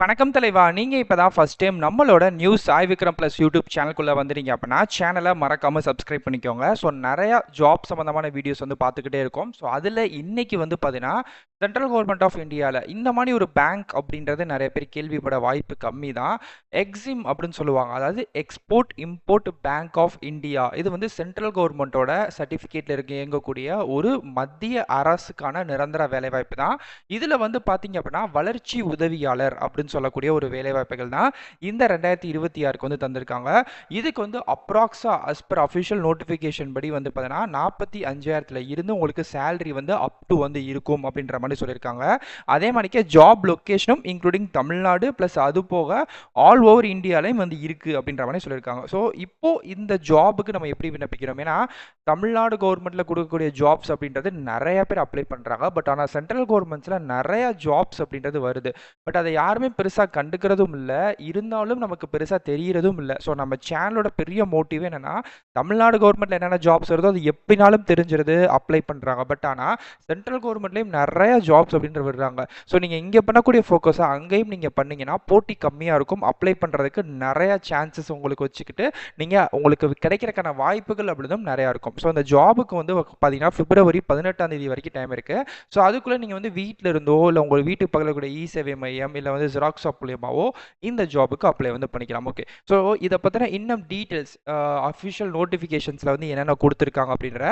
வணக்கம் தலைவா. நீங்கள் இப்போ தான் ஃபர்ஸ்ட் டைம் நம்மளோட நியூஸ் சாய் விக்ரம் யூடியூப் சேனலுக்குள்ளே வந்துட்டீங்க அப்படின்னா சேனலை மறக்காமல் சப்ஸ்கிரைப் பண்ணிக்கோங்க. ஸோ நிறையா ஜாப் சம்மந்தமான வீடியோஸ் வந்து பார்த்துக்கிட்டே இருக்கோம். ஸோ அதில் இன்னைக்கு வந்து பார்த்தீங்கன்னா சென்ட்ரல் கவர்மெண்ட் ஆஃப் இந்தியாவில் இந்த மாதிரி ஒரு பேங்க் அப்படின்றது நிறைய பேர் கேள்விப்பட வாய்ப்பு கம்மி தான் எக்ஸிம் அப்படின்னு சொல்லுவாங்க. அதாவது export import bank of India இது வந்து சென்ட்ரல் கவர்மெண்ட்டோட சர்டிஃபிகேட்டில் இருக்க இயங்கக்கூடிய ஒரு மத்திய அரசுக்கான நிரந்தர வேலைவாய்ப்பு தான் இதில் வந்து பார்த்தீங்க அப்படின்னா வளர்ச்சி உதவியாளர் அப்படின்னு சொல்லக்கூடிய ஒரு வேலைவாய்ப்புகள் தான் இந்த ரெண்டாயிரத்தி இருபத்தி ஆறுக்கு வந்து தந்திருக்காங்க. இதுக்கு வந்து அப்ராக்ஸா அஸ் பர் அஃபிஷியல் நோட்டிஃபிகேஷன் படி வந்து பார்த்தீங்கன்னா நாற்பத்தி அஞ்சாயிரத்தில் இருந்து உங்களுக்கு சேலரி வந்து அப் டு வந்து இருக்கும் அப்படின்ற மாதிரி சொல்லியிருக்காங்க. அதே மாதிரிக்கே ஜாப் லொக்கேஷனும் இன்க்ளூடிங் தமிழ்நாடு ப்ளஸ் அது போக ஆல் ஓவர் இந்தியாலையும் வந்து இருக்குது அப்படின்ற மாதிரி சொல்லியிருக்காங்க. ஸோ இப்போ இந்த ஜாபுக்கு நம்ம எப்படி விண்ணப்பிக்கிறோம்? ஏன்னா தமிழ்நாடு கவர்மெண்ட்டில் கொடுக்கக்கூடிய ஜாப்ஸ் அப்படின்றது நிறைய பேர் அப்ளை பண்ணுறாங்க பட் ஆனால் சென்ட்ரல் கவர்மெண்ட்ஸில் நிறைய ஜாப்ஸ் அப்படின்றது வருது. பட் அதை யாருமே பெருசாக கண்டுக்கிறதும் இல்லை. இருந்தாலும் நமக்கு பெருசாக தெரிகிறதும் இல்லை. ஸோ நம்ம சேனலோட பெரிய மோட்டிவ் என்னென்னா தமிழ்நாடு கவர்மெண்ட்டில் என்னென்ன ஜாப்ஸ் வருதோ அது எப்படினாலும் தெரிஞ்சிருது அப்ளை பண்ணுறாங்க பட் ஆனால் சென்ட்ரல் கவர்மெண்ட்லேயும் நிறைய ஜாப்ஸ் அப்படின்ற விடுறாங்க. ஸோ நீங்கள் இங்கே பண்ணக்கூடிய ஃபோக்கஸை அங்கேயும் நீங்கள் பண்ணீங்கன்னா போட்டி கம்மியாக இருக்கும். அப்ளை பண்ணுறதுக்கு நிறையா சான்சஸ் உங்களுக்கு வச்சுக்கிட்டு நீங்கள் உங்களுக்கு கிடைக்கிறக்கான வாய்ப்புகள் அப்படிதும் நிறையா இருக்கும். ஸோ அந்த ஜாபுக்கு வந்து பார்த்தீங்கன்னா பிப்ரவரி பதினெட்டாம் தேதி வரைக்கும் டைம் இருக்குது ஸோ அதுக்குள்ளே நீங்கள் வந்து வீட்டில் இருந்தோ இல்லை உங்கள் வீட்டுக்கு பக்கத்தில் கூட இ சேவை மையம் இல்லை வந்து ஜெராக்ஸ் ஷாப் இந்த ஜாபுக்கு அப்ளை வந்து பண்ணிக்கலாம். ஓகே ஸோ இதை பற்றின இன்னும் டீட்டெயில்ஸ் அஃபிஷியல் நோட்டிஃபிகேஷன்ஸில் வந்து என்னென்ன கொடுத்துருக்காங்க அப்படின்ற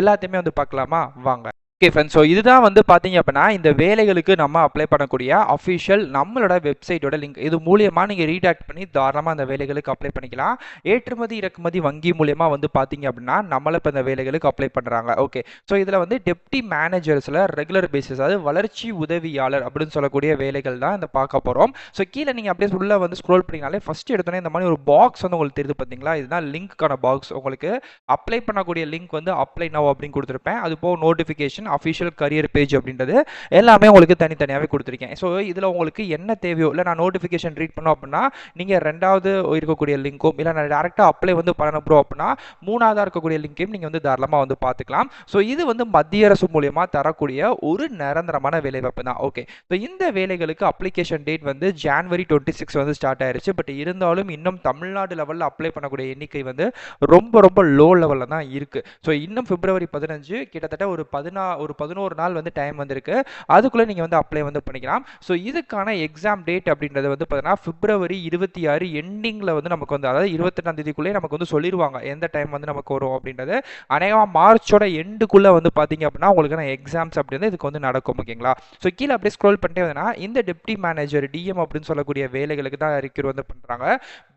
எல்லாத்தையுமே வந்து பார்க்கலாமா? வாங்க. ஓகே ஃப்ரெண்ட்ஸ் ஸோ இதுதான் வந்து பார்த்தீங்க அப்படின்னா இந்த வேலைகளுக்கு நம்ம அப்ளை பண்ணக்கூடிய அஃபிஷியல் நம்மளோட வெப்சைட்டோட லிங்க் இது மூலியமாக நீங்கள் ரீடாக்ட் பண்ணி தாராளமாக அந்த வேலைகளுக்கு அப்ளை பண்ணிக்கலாம். ஏற்றுமதி இறக்குமதி வங்கி மூலியமாக வந்து பார்த்தீங்க அப்படின்னா நம்மளை இப்போ இந்த வேலைகளுக்கு அப்ளை பண்ணுறாங்க ஓகே ஸோ இதில் வந்து டெப்டி மேனேஜர்ஸில் ரெகுலர் பேசிஸ் அதாவது வளர்ச்சி உதவியாளர் அப்படின்னு சொல்லக்கூடிய வேலைகள் தான் இந்த பார்க்க போகிறோம் ஸோ கீழே நீங்கள் அப்படியே உள்ளே வந்து ஸ்க்ரோல் பண்ணிங்கனாலே ஃபஸ்ட் எடுத்தோன்னே இந்த மாதிரி ஒரு பாக்ஸ் வந்து உங்களுக்கு தெரியுது பார்த்தீங்களா இதுதான் லிங்க்கான பாக்ஸ் உங்களுக்கு அப்ளை பண்ணக்கூடிய லிங்க் வந்து அப்ளை நவ் அப்படின்னு கொடுத்துருப்பேன். அது போக நோட்டிஃபிகேஷன் அஃபிஷியல் கரியர் பேஜ் அப்படின்றது எல்லாமே உங்களுக்கு தனித்தனியாகவே கொடுத்துருக்கேன். ஸோ இதில் உங்களுக்கு என்ன தேவையோ இல்லை நான் நோட்டிஃபிகேஷன் ரீட் பண்ணோம் அப்படின்னா நீங்கள் ரெண்டாவது இருக்கக்கூடிய லிங்க்கும் இல்லை நான் டேரெக்டாக அப்ளை வந்து பண்ண ப்ரோ அப்படின்னா மூணாவதாக இருக்கக்கூடிய லிங்க்கையும் நீங்கள் வந்து தாராளமாக வந்து பார்த்துக்கலாம். ஸோ இது வந்து மத்திய அரசு மூலியமாக தரக்கூடிய ஒரு நிரந்தரமான வேலைவாய்ப்பு தான். ஓகே ஸோ இந்த வேலைகளுக்கு அப்ளிகேஷன் டேட் வந்து ஜான்வரி டுவெண்ட்டி சிக்ஸ் வந்து ஸ்டார்ட் ஆயிருச்சு. பட் இருந்தாலும் இன்னும் தமிழ்நாடு லெவலில் அப்ளை பண்ணக்கூடிய எண்ணிக்கை வந்து ரொம்ப ரொம்ப லோ லெவலில் தான் இருக்குது ஸோ இன்னும் பிப்ரவரி பதினஞ்சு கிட்டத்தட்ட ஒரு பதினா ஒரு பதினோரு நாள் வந்து டைம் வந்திருக்கு. அதுக்குள்ளே நீங்கள் வந்து அப்ளை வந்து பண்ணிக்கலாம். ஸோ இதுக்கான எக்ஸாம் டேட் அப்படின்றது வந்து பார்த்தீங்கன்னா பிப்ரவரி இருபத்தி ஆறு எண்டிங்கில் வந்து நமக்கு வந்து அதாவது இருபத்தெட்டாம் தேதிக்குள்ளே நமக்கு வந்து சொல்லிடுவாங்க எந்த டைம் வந்து நமக்கு வரும் அப்படின்றது. அநேகமாக மார்ச்சோட எண்டுக்குள்ளே வந்து பார்த்தீங்க அப்படின்னா உங்களுக்கான எக்ஸாம்ஸ் அப்படின்றது இதுக்கு வந்து நடக்கும் ஓகேங்களா ஸோ கீழே அப்படியே ஸ்க்ரோல் பண்ணிட்டே வந்தீங்கன்னா இந்த டெப்டி மேனேஜர் டிஎம் அப்படின்னு சொல்லக்கூடிய வேலைகளுக்கு தான் ரிக்யூர் வந்து பண்ணுறாங்க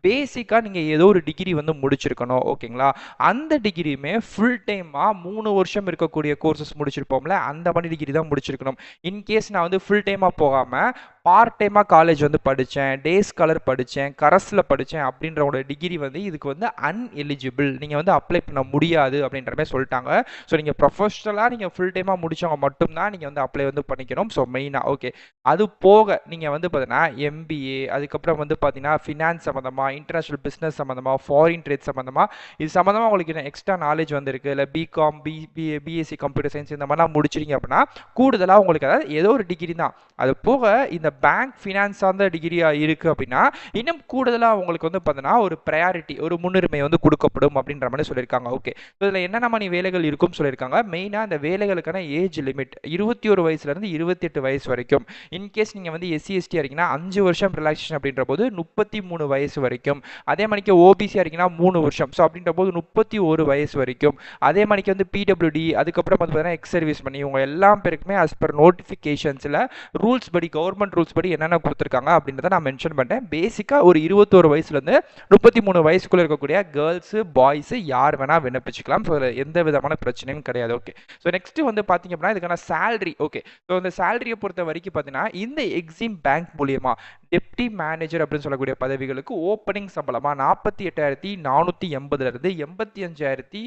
பேசிக்காக நீங்கள் ஏதோ ஒரு டிகிரி வந்து முடிச்சிருக்கணும் ஓகேங்களா அந்த டிகிரியுமே ஃபுல் டைமாக மூணு வருஷம் இருக்கக்கூடிய கோர்சஸ் முடிச்சிருப்போம்ல அந்த மாதிரி டிகிரி தான் முடிச்சிருக்கணும். இன்கேஸ் நான் வந்து ஃபுல் டைமாக போகாமல் பார்ட் டைமாக காலேஜ் வந்து படித்தேன் டே ஸ்காலர் படித்தேன் கரஸில் படித்தேன் அப்படின்றவோட டிகிரி வந்து இதுக்கு வந்து அன்எலிஜிபிள் நீங்கள் வந்து அப்ளை பண்ண முடியாது அப்படின்ற மாதிரி சொல்லிட்டாங்க. ஸோ நீங்கள் ப்ரொஃபஷனலாக நீங்கள் ஃபுல் டைமாக முடித்தவங்க மட்டும்தான் நீங்கள் வந்து அப்ளை வந்து பண்ணிக்கணும். ஸோ மெயினாக ஓகே அது போக நீங்கள் வந்து பார்த்தீங்கன்னா எம்பிஏ அதுக்கப்புறம் வந்து பார்த்தீங்கன்னா ஃபினான்ஸ் சம்மந்தமாக இன்டர்நேஷ்னல் பிஸ்னஸ் சம்மந்தமாக ஃபாரின் ட்ரேட் சம்மந்தமாக இது சம்மந்தமாக உங்களுக்கு என்ன எக்ஸ்ட்ரா நாலேஜ் வந்திருக்கு? இல்லை BCom B BA BSc computer science இந்த மாதிரிலாம் முடிச்சிருங்க அப்படின்னா கூடுதலாக உங்களுக்கு அதாவது ஏதோ ஒரு டிகிரி தான். அது போக இந்த பேங்க் ஃபினான்ஸ் சார்ந்த டிகிரியாக இருக்குது அப்படின்னா இன்னும் கூடுதலாக உங்களுக்கு வந்து பார்த்தீங்கன்னா ஒரு ப்ரையாரிட்டி ஒரு முன்னுரிமை வந்து கொடுக்கப்படும் அப்படின்ற மாதிரி சொல்லியிருக்காங்க. ஓகே ஸோ இதில் என்னென்ன மாதிரி வேலைகள் இருக்கும்னு சொல்லியிருக்காங்க? மெயினாக அந்த வேலைகளுக்கான ஏஜ் லிமிட் இருபத்தி ஒரு வயசுலேருந்து இருபத்தி எட்டு வயசு வரைக்கும். இன்கேஸ் நீங்கள் வந்து எஸ்சி எஸ்டி இருக்கீங்கன்னா அஞ்சு வருஷம் ரிலாக்ஸேஷன் அப்படின்ற போது முப்பத்தி மூணு வயசு வரைக்கும். அதே மாதிரிக்கு ஓபிசி இருக்கீங்கன்னா மூணு வருஷம். ஸோ அப்படின்ற போது முப்பத்தி ஒரு வயசு வரைக்கும். அதே மாதிரிக்கு வந்து பிடபிள்யூடி அதுக்கப்புறம் வந்து பார்த்தீங்கன்னா எக்ஸ் சர்வீஸ் பண்ணி இவங்க எல்லா பேருக்குமே அஸ் பர் நோட்டிஃபிகேஷன்ஸில் ரூல்ஸ் படி கவர்மெண்ட் ரூல்ஸ் படி என்னென்ன கொடுத்துருக்காங்க அப்படின்றத நான் மென்ஷன் பண்ணேன் பேசிக்காக ஒரு இருபத்தோரு வயசுலேருந்து முப்பத்தி மூணு வயசுக்குள்ளே இருக்கக்கூடிய கேர்ள்ஸு பாய்ஸு யார் வேணால் விண்ணப்பிச்சுக்கலாம். ஸோ அதில் எந்த விதமான பிரச்சனையும் கிடையாது. ஓகே ஸோ நெக்ஸ்ட்டு வந்து பார்த்தீங்க அப்படின்னா இதுக்கான சேலரி ஓகே ஸோ இந்த சேலரியை பொறுத்த வரைக்கும் பார்த்தீங்கன்னா இந்த எக்ஸிம் பேங்க் மூலியமாக டெப்டி மேனேஜர் அப்படின்னு சொல்லக்கூடிய பதவிகளுக்கு ஓப்பனிங் சம்பளமாக நாற்பத்தி எட்டாயிரத்தி நானூற்றி எண்பதுலேருந்து எண்பத்தி அஞ்சாயிரத்தி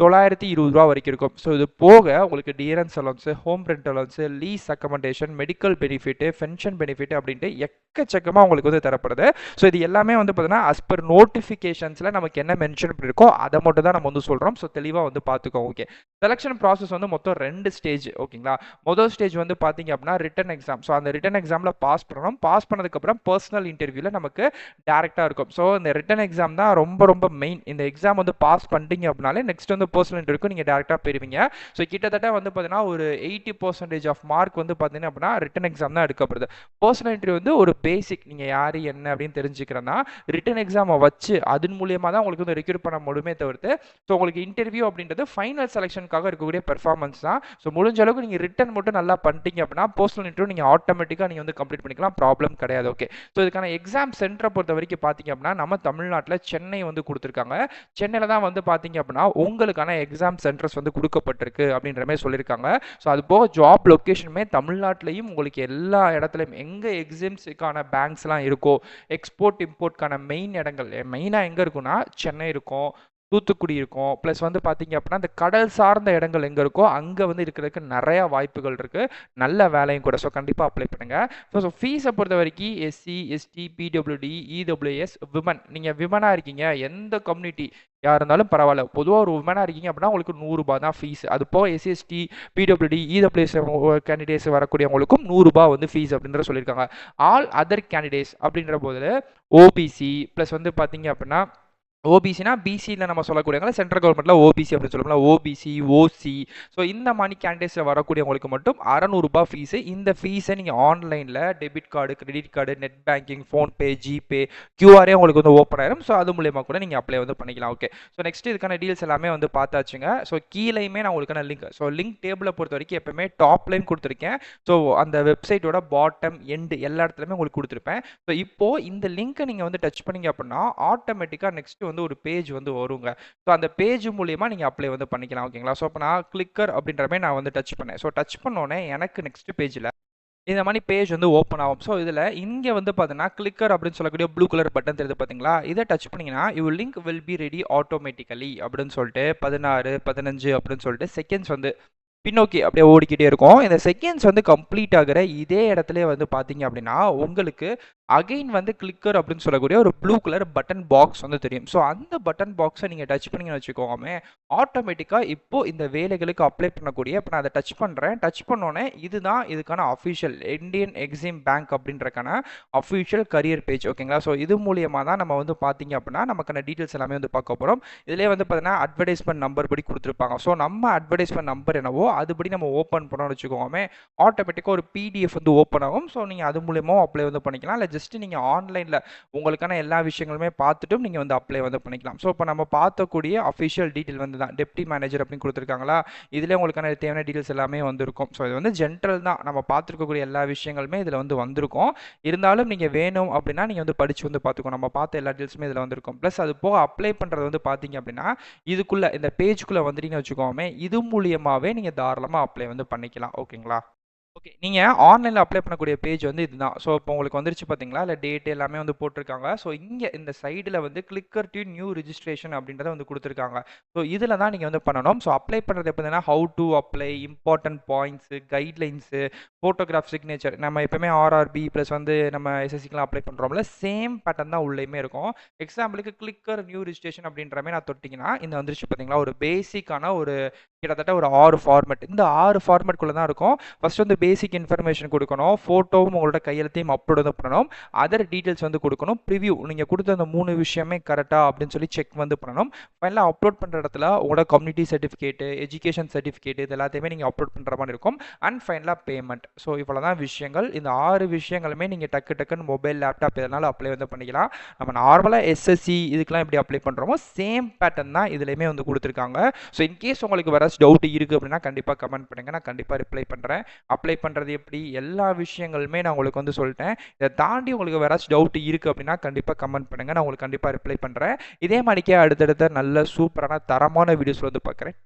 தொள்ளாயிரத்தி இருபது ரூபா வரைக்கும் இருக்கும். ஸோ இது போக உங்களுக்கு dearness allowance home rent allowance lease accommodation medical benefit pension benefit அப்படின்ட்டு எக்கச்சக்கமாக உங்களுக்கு வந்து தரப்படுது. ஸோ இது எல்லாமே வந்து பார்த்தீங்கன்னா அஸ் பர் நோட்டிஃபிகேஷன்ஸில் நமக்கு என்ன மென்ஷன் பண்ணியிருக்கோ அதை மட்டும் தான் நம்ம வந்து சொல்கிறோம் ஸோ தெளிவாக வந்து பார்த்துக்கோ ஓகே செலெக்ஷன் ப்ராசஸ் வந்து மொத்தம் ரெண்டு ஸ்டேஜ் ஓகேங்களா முதல் ஸ்டேஜ் வந்து பார்த்தீங்க அப்படின்னா ரிட்டன் எக்ஸாம் ஸோ அந்த ரிட்டன் எக்ஸாமில் பாஸ் பண்ணணும். பாஸ் பண்ணதுக்கப்புறம் பர்சனல் இன்டர்வியூவில் நமக்கு டேரெக்டாக இருக்கும். ஸோ இந்த ரிட்டன் எக்ஸாம் தான் ரொம்ப ரொம்ப மெயின் இந்த எக்ஸாம் வந்து பாஸ் பண்ணிட்டீங்க அப்படின்னாலே நெக்ஸ்ட் வந்து பர்சனல் இருக்கும் நீங்கள் டேரெக்டாக போயிருவீங்க. ஸோ கிட்டத்தட்ட வந்து பார்த்தீங்கன்னா ஒரு எயிட்டி பர்சன்டேஜ் ஆஃப் மார்க் வந்து பார்த்தீங்கன்னா அப்படின்னா ரிட்டன் எக்ஸாம் தான் எடுக்கப்படுது. பர்சனல் இன்டர்வியூ வந்து ஒரு பேசிக் நீங்கள் யார் என்ன அப்படின்னு தெரிஞ்சுக்கிறேன்னா ரிட்டன் எக்ஸாமை வச்சு அதன் மூலியமாக தான் உங்களுக்கு வந்து ரெக்யூர் பண்ண முடியுமே தவிர்த்து ஸோ உங்களுக்கு இன்டர்வியூ அப்படின்றது ஃபைனல் செலெக்ஷனுக்காக இருக்கக்கூடிய பெர்ஃபார்மன்ஸ் தான். ஸோ முடிஞ்ச அளவுக்கு நீங்கள் ரிட்டன் மட்டும் நல்லா பண்ணிட்டீங்க அப்படின்னா பர்சனல் இன்டர்வியூ நீங்கள் ஆட்டோமேட்டிக்காக நீங்கள் வந்து கம்ப்ளீட் பண்ணிக்கலாம். ப்ராப்ளம் கிடையாது ஓகே ஸோ இதுக்கான எக்ஸாம் சென்டரை பொறுத்த வரைக்கும் பார்த்தீங்க அப்படின்னா நம்ம தமிழ்நாட்டில் சென்னை வந்து கொடுத்துருக்காங்க. சென்னையில் தான் வந்து பார்த்தீங்க அப்படின்னா உங்களுக்கு உங்களுக்கான எக்ஸாம் சென்டர்ஸ் வந்து கொடுக்கப்பட்டிருக்கு அப்படின்ற மாதிரி சொல்லியிருக்காங்க. ஸோ அது போக ஜாப் லொக்கேஷனுமே தமிழ்நாட்டிலையும் உங்களுக்கு எல்லா இடத்துலையும் எங்கே எக்ஸாம்ஸுக்கான பேங்க்ஸ்லாம் இருக்கோ எக்ஸ்போர்ட் இம்போர்ட்கான மெயின் இடங்கள் மெயினாக எங்கே இருக்குன்னா சென்னை இருக்கும். தூத்துக்குடி இருக்கும். ப்ளஸ் வந்து பார்த்தீங்க அப்படின்னா அந்த கடல் சார்ந்த இடங்கள் எங்கே இருக்கோ அங்கே வந்து இருக்கிறதுக்கு நிறையா வாய்ப்புகள் இருக்குது நல்ல வேலையும் கூட. ஸோ கண்டிப்பாக அப்ளை பண்ணுங்கள் ஸோ ஸோ ஃபீஸை பொறுத்த வரைக்கும் SC ST PWD EWS women நீங்கள் விமனாக இருக்கீங்க. எந்த கம்யூனிட்டி யார் இருந்தாலும் பரவாயில்ல. பொதுவாக ஒரு உமனாக இருக்கீங்க அப்படின்னா உங்களுக்கு நூறுரூபா தான் ஃபீஸ் அது போக SC ST PWD EWS candidates வரக்கூடியவங்களுக்கும் நூறுரூபா வந்து ஃபீஸ் அப்படின்ற சொல்லியிருக்காங்க. ஆல் அதர் கேண்டிடேட்ஸ் அப்படின்ற போதில் ஓபிசி ப்ளஸ் வந்து பார்த்தீங்க அப்படின்னா ஓபிசினா பிசியில் நம்ம சொல்லக்கூடியவங்கள சென்ட்ரல் கவர்மெண்ட்டில் ஓபிசி அப்படின்னு சொல்லலாம் ஓபிசி ஓசி ஸோ இந்த மாதிரி கேண்டிடேட்ஸில் வரக்கூடியவங்களுக்கு மட்டும் அறநூறுபா ஃபீஸு இந்த ஃபீஸை நீங்கள் ஆன்லைனில் debit card credit card net banking PhonePe GPay கியூஆரே உங்களுக்கு வந்து ஓப்பன் ஆயிரும். ஸோ அது மூலயமா கூட நீங்கள் அப்ளை வந்து பண்ணிக்கலாம். ஓகே ஸோ நெக்ஸ்ட் இதுக்கான டீல்ஸ் எல்லாமே வந்து பார்த்தாச்சுங்க. ஸோ கீழேயுமே நான் உங்களுக்கான லிங்க் ஸோ லிங்க் டேபிளை பொறுத்த வரைக்கும் எப்பவுமே டாப் லைன் கொடுத்துருக்கேன். ஸோ அந்த வெப்சைட்டோட பாட்டம் எண்டு எல்லா இடத்துலையுமே உங்களுக்கு கொடுத்துருப்பேன். ஸோ இப்போது இந்த லிங்க்கை நீங்கள் வந்து டச் பண்ணீங்க அப்படின்னா ஆட்டோமேட்டிக்காக நெக்ஸ்ட் வந்து ஒரு பேஜ் வந்து வருங்க. ஸோ அந்த பேஜ் மூலியமாக நீங்கள் அப்ளை வந்து பண்ணிக்கலாம் ஓகேங்களா ஸோ இப்போ நான் கிளிக்கர் அப்படின்ற மாதிரி நான் வந்து டச் பண்ணேன். ஸோ டச் பண்ணோன்னே எனக்கு நெக்ஸ்ட் பேஜில் இந்த மாதிரி பேஜ் வந்து ஓப்பன் ஆகும். ஸோ இதில் இங்கே வந்து பார்த்தீங்கன்னா கிளிக்கர் அப்படின்னு சொல்லக்கூடிய ப்ளூ கலர் பட்டன் தெரியுது பார்த்தீங்களா இதை டச் பண்ணிங்கன்னா you link will be ready automatically அப்படின்னு சொல்லிட்டு பதினாறு பதினஞ்சு அப்படின்னு சொல்லிட்டு செகண்ட்ஸ் வந்து பின்னோக்கி அப்படியே ஓடிக்கிட்டே இருக்கும். இந்த செகண்ட்ஸ் வந்து கம்ப்ளீட் ஆகிற இதே இடத்துல வந்து பார்த்தீங்க அப்படின்னா உங்களுக்கு அகைன் வந்து கிளிக்கர் அப்படின்னு சொல்லக்கூடிய ஒரு ப்ளூ கலர் பட்டன் பாக்ஸ் வந்து தெரியும். ஸோ அந்த பட்டன் பாக்ஸை நீங்கள் டச் பண்ணிங்கன்னு வச்சுக்கோமே ஆட்டோமேட்டிக்காக இப்போ இந்த வேலைகளுக்கு அப்ளை பண்ணக்கூடிய இப்போ நான் அதை டச் பண்ணுறேன் டச் பண்ணோன்னே இதுதான் இதுக்கான அஃபிஷியல் இந்தியன் எக்ஸிம் பேங்க் அப்படின்றக்கான அஃபிஷியல் கரியர் பேஜ் ஓகேங்களா ஸோ இது மூலியமாக தான் நம்ம வந்து பார்த்தீங்க அப்படின்னா நமக்கான டீட்டெயில்ஸ் எல்லாமே வந்து பார்க்க போகிறோம் இதிலே வந்து பார்த்தீங்கன்னா அட்வர்டைஸ்மெண்ட் நம்பர் படி கொடுத்துருப்பாங்க. ஸோ நம்ம அட்வர்டைஸ்மெண்ட் நம்பர் என்னவோ அதுபடி நம்ம ஓப்பன் பண்ணோம்னு வச்சுக்கோமே ஆட்டோமேட்டிக்காக ஒரு பிடிஎஃப் வந்து ஓப்பன் ஆகும். ஸோ நீங்கள் அது மூலியமாக அப்ளை வந்து பண்ணிக்கலாம். இல்லை ஜஸ்ட் நீங்கள் ஆன்லைனில் உங்களுக்கான எல்லா விஷயங்களுமே பார்த்துட்டும் நீங்கள் வந்து அப்ளை வந்து பண்ணிக்கலாம். ஸோ இப்போ நம்ம பார்த்தக்கூடிய அஃபிஷியல் டீட்டெயில் வந்து தான் டெப்டி மேனேஜர் அப்படின்னு கொடுத்துருக்காங்களா? இதில் உங்களுக்கான தேவையான டீட்டெயில்ஸ் எல்லாமே வந்திருக்கும். ஸோ இது வந்து ஜென்ரல் தான். நம்ம பார்த்துருக்கக்கூடிய எல்லா விஷயங்களுமே இதில் வந்து வந்திருக்கும். இருந்தாலும் நீங்கள் வேணும் அப்படின்னா நீங்கள் வந்து படித்து வந்து பார்த்துக்கோ நம்ம பார்த்த எல்லா டீட்டெயில்ஸுமே இதில் வந்திருக்கும். ப்ளஸ் அது போக அப்ளை பண்ணுறது வந்து பார்த்தீங்க அப்படின்னா இதுக்குள்ளே இந்த பேஜ்குள்ளே வந்துட்டீங்கன்னு வச்சுக்கோமே இது மூலியமாகவே நீங்கள் தாராளமாக அப்ளை வந்து பண்ணிக்கலாம். ஓகேங்களா ஓகே. நீங்கள் ஆன்லைனில் அப்ளை பண்ணக்கூடிய பேஜ் வந்து இதுதான். ஸோ இப்போ உங்களுக்கு வந்துருச்சு பார்த்தீங்களா இல்லை டேட் எல்லாமே வந்து போட்டிருக்காங்க ஸோ இங்கே இந்த சைடில் வந்து கிளிக்கர் டு நியூ ரிஜிஸ்ட்ரேஷன் அப்படின்றத வந்து கொடுத்துருக்காங்க. ஸோ இதில் தான் நீங்கள் வந்து பண்ணணும். ஸோ அப்ளை பண்ணுறது எப்படின்னா how to apply important points guidelines photograph signature நம்ம எப்பவுமே ஆர்ஆர்பி ப்ளஸ் வந்து நம்ம எஸ்எஸ்சிக்கெலாம் அப்ளை பண்ணுறோம்ல சேம் பேட்டர்ன் தான் உள்ளேயுமே இருக்கும். எக்ஸாம்பிளுக்கு கிளிக்கர் நியூ ரிஜிஸ்ட்ரேஷன் அப்படின்ற மாதிரி நான் தொட்டிங்கன்னா இந்த வந்துருச்சு பார்த்தீங்களா ஒரு பேசிக்கான ஒரு கிட்டத்தட்ட ஒரு ஆறு ஃபார்மெட் இந்த ஆறு ஃபார்மெட்குள்ளே தான் இருக்கும். ஃபர்ஸ்ட் வந்து பேசிக் இன்ஃபர்மேஷன் கொடுக்கணும். ஃபோட்டோவும் உங்களோட கையெழுத்தையும் அப்லோட் வந்து பண்ணணும். அதர் டீட்டெயில்ஸ் வந்து கொடுக்கணும். ப்ரிவியூ நீங்கள் கொடுத்த அந்த மூணு விஷயமே கரெக்டாக அப்படின்னு சொல்லி செக் வந்து பண்ணணும். ஃபைனலாக அப்லோட் பண்ணுற இடத்துல உங்களோட கம்யூனிட்டி சர்டிஃபிகேட்டு எஜுகேஷன் சர்டிஃபிகேட் இது எல்லாத்தையுமே நீங்கள் அப்லோட் பண்ணுற மாதிரி இருக்கும். அண்ட் ஃபைனலாக பேமெண்ட் ஸோ இவ்வளோ தான் விஷயங்கள். இந்த ஆறு விஷயங்களுமே நீங்கள் டக்கு டக்குன்னு மொபைல் லேப்டாப் இதனால் அப்ளை வந்து பண்ணிக்கலாம். நம்ம நார்மலாக எஸ்எஸ்சி இதுக்கெலாம் எப்படி அப்ளை பண்ணுறோமோ சேம் பேட்டர்ன் தான் இதுலேயுமே வந்து கொடுத்துருக்காங்க. ஸோ இன்கேஸ் உங்களுக்கு வர டவுட் இருக்குது அப்படின்னா கண்டிப்பாக கமெண்ட் பண்ணுங்கள் நான் கண்டிப்பாக ரிப்ளை பண்ணுறேன் அப்ளை பண்ணுறது எப்படி? எல்லா விஷயங்களுமே நான் உங்களுக்கு வந்து சொல்லிட்டேன். இதை தாண்டி உங்களுக்கு வேற டவுட் இருக்குது அப்படின்னா கண்டிப்பாக கமெண்ட் பண்ணுங்கள் நான் உங்களுக்கு கண்டிப்பாக ரிப்ளை பண்ணுறேன் இதே மாதிரிக்கே அடுத்தடுத்த நல்ல சூப்பரான தரமான வீடியோஸ் வந்து பார்க்குறேன்.